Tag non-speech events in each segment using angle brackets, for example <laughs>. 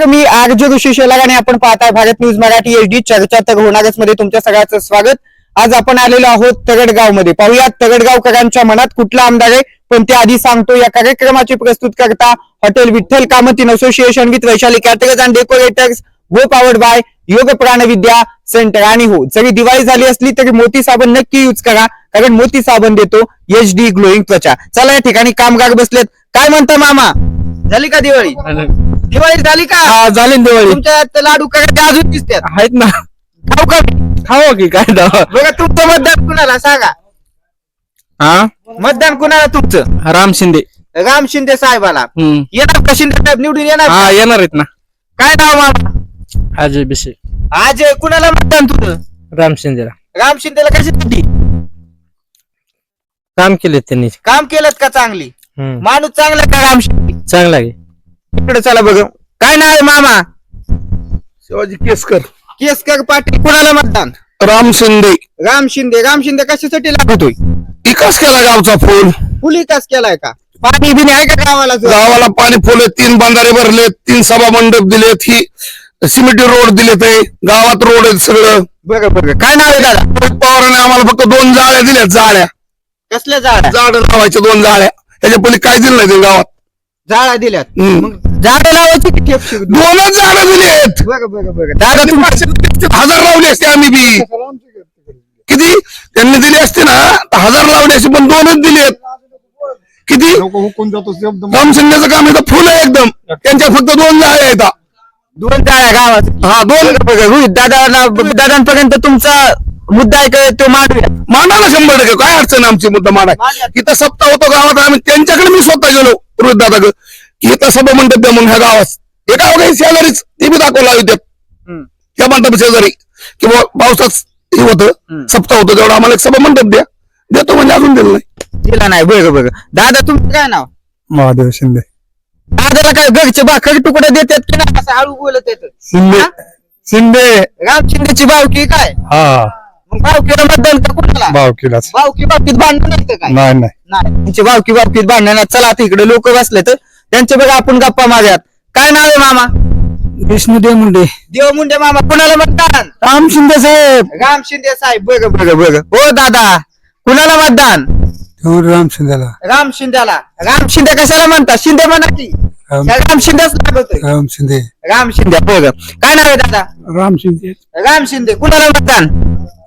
नमस्कार मी आरजे ऋषी शेलार आणि आपण पाहताय Bharat news Marathi H D चर्चा तर होणारच मध्ये. तुमच्या सगळ्याचं स्वागत. आज आपण आलेलो आहोत तगडगावमध्ये पाहूयात तगडगावकरांच्या मनात कुठला आमदार आहे पण ते आधी सांगतो या कार्यक्रमाची प्रस्तुत करता hotel Vitthal कामतीन association with Vaishali caterers and decorators go powered by Yog Pranavidya centre आणि हो जरी दिवाळी झाली असली तरी मोती साबण नक्की यूज करा कारण मोती साबण देतो एच डी ग्लोईंग त्वचा. चला या ठिकाणी कामगार बसलेत. काय म्हणता मामा? झाली का दिवाळी? दिवाळी झाली का? झाली ना दिवाळी. तुमच्या लाडू करायचे अजून दिसतात. आहेत ना. खाऊ का? खावा की काय दावा बघा तुमचं मतदान कुणाला सांगा? हा? मतदान कुणाला तुमचं? राम शिंदे. राम शिंदे साहेबाला. हम्म. येणार का शिंदे साहेब? निवडून येणार? हा येणार आहेत ना. काय नाव मामा अजय बिशे आज कुणाला मतदान तुझं? राम शिंदेला. राम शिंदेला कशासाठी? काम केले त्यांनी. काम केलं का चांगली? हम्म. माणूस चांगला का राम शिंदे? चांगला आहे. इकडे चला बघ. काय नाव आहे मामा? शिवाजी केसकर. केसकर पाटील कुणाला मतदान? राम शिंदे. राम शिंदे. राम शिंदे कशासाठी लागतोय? विकास केला गावचा फुल? फुल विकास केलाय का? पाणी बिणी आहे का गावाला गावाला पाणी फुले तीन बांधारे भरले तीन सभा मंडप दिलेत ही सिमेंटी रोड दिलेत हे. गावात रोड आहेत सगळं. बघा बघा काय नाव आहे दादा? रोहित पवारांने आम्हाला फक्त दोन जाळ्या दिल्यात जाळ्या. कसल्या झाडा झाड लावायच्या दोन जाळ्या. त्याच्या पहिले काय दिलं नाही ते गावात. झाडा दिल्यात. हम्म. मग झाडं लावायची की दोनच झाडं दिलेत बघा बघा बघा. दादा त्यांनी पाचशे रुपये हजार लावले असते आम्ही बी. किती? त्यांनी दिली असते ना तर हजार लावले असते पण दोनच दिलेत. किती? राम शिंदेचं काम इथं फुल आहे एकदम. त्यांच्या फक्त दोन जाळ्या आहेत. दोन जाळ्या गावात. हा दोन. बघा रोहित दादाला दादांपर्यंत तुमचा मुद्दा आहे का? तो मांडूया. मांडा ना शंभर टक्के. काय अडचण आहे आमची मुद्दा मांडा इथं सप्ताह होतो गावात आम्ही त्यांच्याकडे मी स्वतः गेलो. रोहित दादा सभा मंडप द्या म्हणून ह्या गावात. हे गाव काही शेजारीच? ते बी दाखवला हम्म. त्या मंडप शेजारी. किंवा पावसाच हे होतं सप्ताह होतं तेवढं आम्हाला एक सभा मंडप द्या. देतो म्हणजे अजून दिलं नाही. दिला नाही बघ बघ दादा तुमचं काय नाव? महादेव शिंदे. दादाला काय घरचे भाकर तुकडे देतात की नाही? असं हळू बोलत येत. शिंदे. शिंदे. राम शिंदेची भावकी काय? हा. मग मतदान का कुणाला केलाच भावकी बाबतीत भांडण नाही काय? नाही त्यांची भावकी बाबतीत भांडण. चला आता इकडे लोक बसले तर त्यांच्या बघा आपण गप्पा मारूयात काय नाव आहे मामा? विष्णुदेव मुंडे देव मुंडे मामा कुणाला मतदान? राम शिंदे साहेब. राम शिंदे साहेब बघ बघ बघ. हो दादा कुणाला मतदान? राम शिंदेला. राम शिंदेला. राम शिंदे कशाला म्हणतात? शिंदे म्हणा की राम त्या राम शिंदेच लागतोय. राम शिंदे. राम शिंदे बघ. काय नाव आहे दादा? राम शिंदे. राम शिंदे कुणाला मतदान?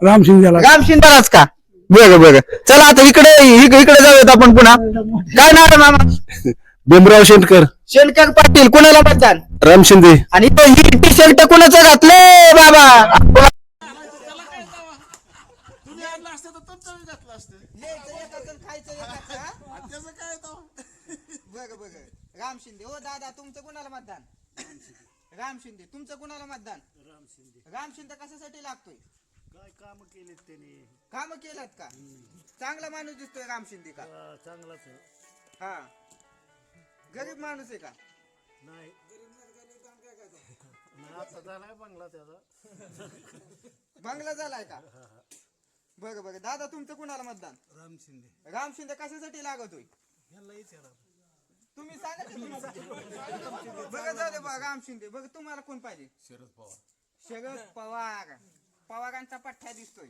राम शिंदेला. राम शिंदेलाच का? बघ बघ. चला आता इकडे इक- इकडे जाऊयात आपण पुन्हा. काय नाव आहे मामा? <laughs> भीमराव शेटकर शेणकर पाटील कुणाला मतदान? राम शिंदे. आणि तो ही टी शर्ट कुणाचं घातले बाबा! राम शिंदे हो दादा तुमचं कुणाला मतदान? राम शिंदे तुमचं कुणाला मतदान? राम शिंदे राम शिंदे कशासाठी लागतोय? काय काम केलेत त्याने. काम केलं का? चांगला माणूस दिसतोय राम शिंदे का? हा, चांगलाच आहे. हा. गरीब माणूस आहे का? नाही. नाही, आता झालाय बंगला त्याचा. बंगला झालाय का? बरं बरं. दादा तुमचं कुणाला मतदान? राम शिंदे. राम शिंदे कशासाठी लागत होय ह्याला विचारा तुम्ही सांगा की तुम्ही. बघा जाऊ दे बघा राम शिंदे. बघ तुम्हाला कोण पाहिजे? शरद पवार. शरद पवार. पवारांचा पठ्ठा दिसतोय.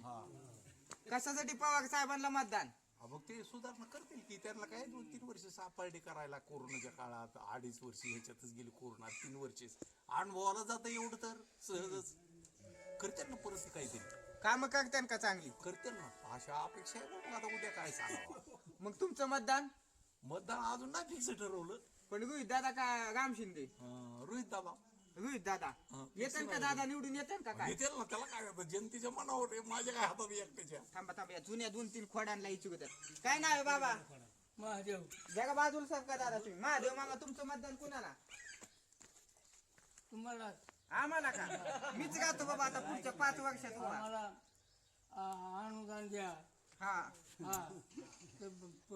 कशासाठी पवार साहेबांना मतदान? मग ते सुधारणा करतील की त्यांना काय दोन तीन वर्ष सापारडी करायला कोरोनाच्या काळात अडीच वर्ष ह्याच्यातच गेली कोरोना तीन वर्ष. अनुभवाला जातं एवढं तर सहजच. करतील ना परत काहीतरी. काम करतान का चांगली? करतील ना. अशा अपेक्षा आहे बघ आता उद्या काय सांगावं. मग तुमचं मतदान? मतदान अजून नाही फिक्स ठरवलं. पण रोहित दादा का राम शिंदे अं, रोहित दादा. रोहित दादा? हा. येतात का दादा? निवडून येतात का काय? येतील ना त्याला काय होतं? जनतेच्या मनावर आहे माझ्या काय हातात आहे एकट्याच्या? थांबा थांबा या जुन्या दोन तीन खोड्यांना इच्छुक होतात काय नाव आहे बाबा? महादेव. जगा बाजूला सरका दादा तुम्ही? महादेव मामा तुमचं मतदान कुणाला? तुम्हाला आम्हाला का? मीच गातो बाबा आता पुढच्या पाच वर्षात. आम्हाला आ, अनुदान द्या. हा. हा. ते ब- प-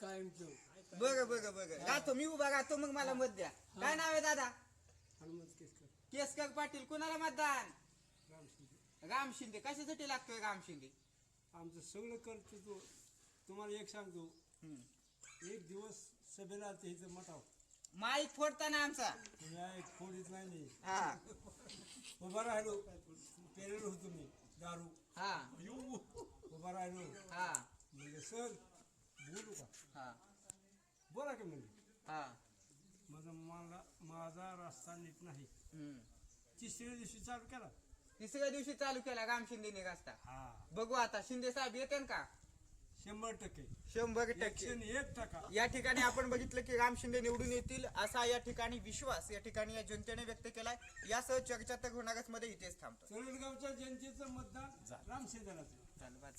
कायमचं. बघ बघ बघ गातो मी उभा गातो मग मला मत द्या. काय नाव आहे दादा? केसकर पाटील कुणाला मतदान? राम शिंदे. कशासाठी लागतोय राम शिंदे? आमचं सगळं करतो तो. तुम्हाला एक सांगतो. हम्म. एक दिवस सभेला ते इथं मटाव माईक फोडताना आमचा. नाही खोडीत नाही हा. उभा राहिलो. पेरेलो होतो मी दारू. हा. येऊ उभा राहिलो. हा. म्हणजे सर बोलू का? हा. बोला की म्हणजे हा. माझा मला माझा रस्ता नीट नाही. हम्म. तिसऱ्या दिवशी चालू केला. तिसऱ्या दिवशी चालू केला राम शिंदे रस्ता? हा. बघू आता शिंदे साहेब येते का? शंभर टक्के. शंभर टक्के. एकशे एक टक्का या ठिकाणी आपण बघितलं की राम शिंदे निवडून येतील असा या ठिकाणी विश्वास या ठिकाणी या जनतेने व्यक्त केलाय. यासह चर्चा तर होणारच मध्ये इथेच थांबतो. तरडगावच्या जनतेचं मतदान राम. धन्यवाद.